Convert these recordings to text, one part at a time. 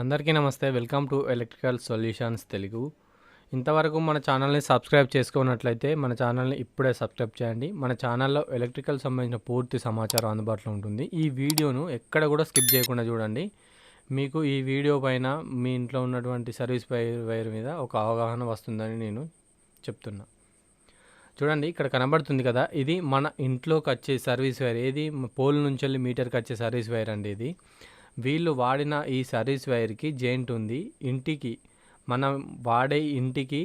అందరికీ నమస్తే. Welcome to electrical solutions Telugu. ఇంతవరకు మన ఛానల్ని సబ్స్క్రైబ్ చేసుకున్నట్లయితే మన ఛానల్ని ఇప్పుడే సబ్స్క్రైబ్ చేయండి. మన ఛానల్లో ఎలక్ట్రికల్ సంబంధించిన పూర్తి సమాచారం అందుబాటులో ఉంటుంది. ఈ వీడియోను ఎక్కడ కూడా స్కిప్ చేయకుండా చూడండి. మీకు ఈ వీడియో పైన మీ ఇంట్లో ఉన్నటువంటి సర్వీస్ వైర్ మీద ఒక అవగాహన వస్తుందని నేను చెప్తున్నా. చూడండి ఇక్కడ కనబడుతుంది కదా. ఇది మన ఇంట్లోకి వచ్చే సర్వీస్ వైర్. ఏది? పోల్ నుంచి వెళ్ళి మీటర్కి వచ్చే సర్వీస్ వైర్ అండి ఇది. వీళ్ళు వాడిన ఈ సర్వీస్ వైర్కి జెయింట్ ఉంది. ఇంటికి మనం వాడే ఇంటికి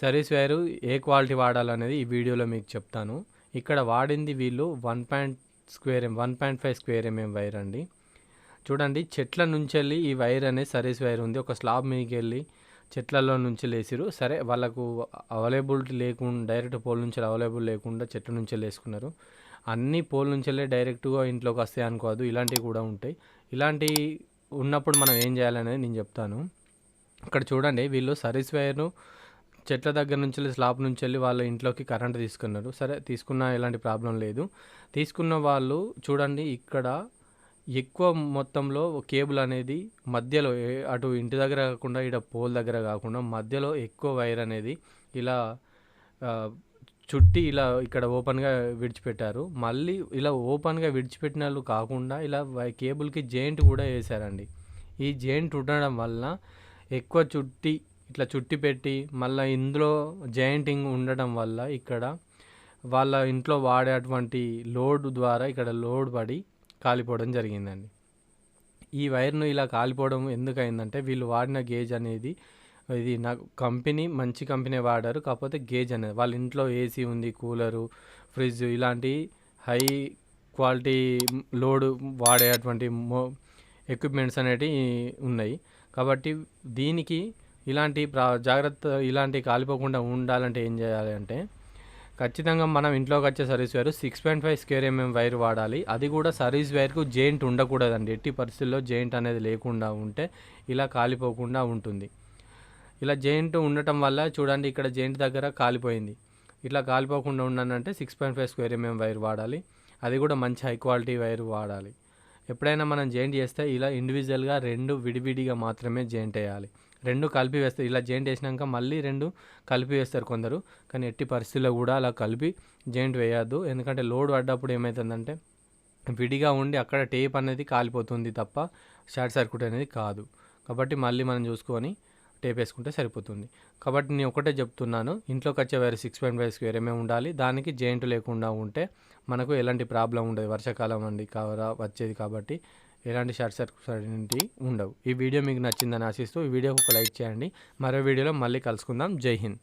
సర్వీస్ వైరు ఏ క్వాలిటీ వాడాలనేది ఈ వీడియోలో మీకు చెప్తాను. ఇక్కడ వాడింది వీళ్ళు one point square M one point five square mm wire అండి. చూడండి చెట్ల నుంచి వెళ్ళి ఈ వైర్ అనేది సర్వీస్ వైర్ ఉంది. ఒక స్లాబ్ మీకు వెళ్ళి చెట్లలో నుంచి లేసిరు. సరే వాళ్ళకు అవైలబిలిటీ లేకుండా డైరెక్ట్ పోల్ నుంచి అవైలబుల్ లేకుండా చెట్ల నుంచి వేసుకున్నారు. అన్ని పోల్ నుంచి వెళ్ళి డైరెక్ట్గా ఇంట్లోకి వస్తాయి అనుకోదు ఇలాంటివి కూడా ఉంటాయి. ఇలాంటి ఉన్నప్పుడు మనం ఏం చేయాలనేది నేను చెప్తాను. ఇక్కడ చూడండి వీళ్ళు సర్వీస్ వైర్ను చెట్ల దగ్గర నుంచి వెళ్ళి స్లాబ్ నుంచి వెళ్ళి వాళ్ళ ఇంట్లోకి కరెంట్ తీసుకున్నారు. సరే తీసుకున్న ఎలాంటి ప్రాబ్లం లేదు. తీసుకున్న వాళ్ళు చూడండి ఇక్కడ ఎక్కువ మొత్తంలో కేబుల్ అనేది మధ్యలో అటు ఇంటి దగ్గర కాకుండా ఇటు పోల్ దగ్గర కాకుండా మధ్యలో ఎక్కువ వైర్ అనేది ఇలా చుట్టి ఇలా ఇక్కడ ఓపెన్గా విడిచిపెట్టారు. మళ్ళీ ఇలా ఓపెన్గా విడిచిపెట్టిన వాళ్ళు కాకుండా ఇలా కేబుల్కి జెయింట్ కూడా వేశారండి ఈ జెయింట్ ఉండడం వల్ల ఎక్కువ చుట్టి ఇట్లా చుట్టి పెట్టి మళ్ళీ ఇందులో జాయింటింగ్ ఉండడం వల్ల ఇక్కడ వాళ్ళ ఇంట్లో వాడేటువంటి లోడ్ ద్వారా ఇక్కడ లోడ్ పడి కాలిపోవడం జరిగిందండి. ఈ వైర్ను ఇలా కాలిపోవడం ఎందుకైందంటే వీళ్ళు వాడిన గేజ్ అనేది ఇది నాకు కంపెనీ మంచి కంపెనీ వాడారు. కాకపోతే గేజ్ అనేది వాళ్ళ ఇంట్లో ఏసీ ఉంది కూలరు ఫ్రిడ్జ్ ఇలాంటి హై క్వాలిటీ లోడ్ వాడేటువంటి మో ఎక్విప్మెంట్స్ అనేటివి ఉన్నాయి. కాబట్టి దీనికి ఇలాంటి ప్రా జాగ్రత్త ఇలాంటి కాలిపోకుండా ఉండాలంటే ఏం చేయాలి అంటే ఖచ్చితంగా మనం ఇంట్లోకి వచ్చే service wire. Six point five square mm wire వాడాలి. అది కూడా సర్వీస్ వైర్కు జెయింట్ ఉండకూడదండి. ఎట్టి పరిస్థితుల్లో జెయింట్ అనేది లేకుండా ఉంటే ఇలా కాలిపోకుండా ఉంటుంది. ఇలా జెయింట్ ఉండటం వల్ల చూడండి ఇక్కడ జెయింట్ దగ్గర కాలిపోయింది. ఇట్లా కాలిపోకుండా ఉండాలంటే six point five square mm wire వాడాలి. అది కూడా మంచి హై క్వాలిటీ వైర్ వాడాలి. ఎప్పుడైనా మనం జాయింట్ చేస్తే ఇలా ఇండివిజువల్గా రెండు విడివిడిగా మాత్రమే జాయింట్ వేయాలి. రెండు కలిపి వేస్తారు ఇలా జాయింట్ వేసినాక మళ్ళీ రెండు కలిపి వేస్తారు కొందరు. కానీ ఎట్టి పరిస్థితుల్లో కూడా అలా కలిపి జాయింట్ వేయద్దు. ఎందుకంటే లోడ్ పడ్డప్పుడు ఏమవుతుందంటే విడిగా ఉండి అక్కడ టేప్ అనేది కాలిపోతుంది తప్ప షార్ట్ సర్క్యూట్ అనేది కాదు. కాబట్టి మళ్ళీ మనం చూసుకొని టేప్ వేసుకుంటే సరిపోతుంది. కాబట్టి నేను ఒకటే చెప్తున్నాను ఇంట్లోకి వచ్చే wire six point five square mm ఉండాలి. దానికి జాయింట్ లేకుండా ఉంటే మనకు ఎలాంటి ప్రాబ్లం ఉండదు. వర్షాకాలం అండి కవరా వచ్చేది కాబట్టి ఎలాంటి షార్ట్ సర్క్యూట్స్ అనేవి ఉండవు. ఈ వీడియో మీకు నచ్చిందని ఆశిస్తూ ఈ వీడియోకి ఒక లైక్ చేయండి. మరో వీడియోలో మళ్ళీ కలుసుకుందాం. జై హింద్.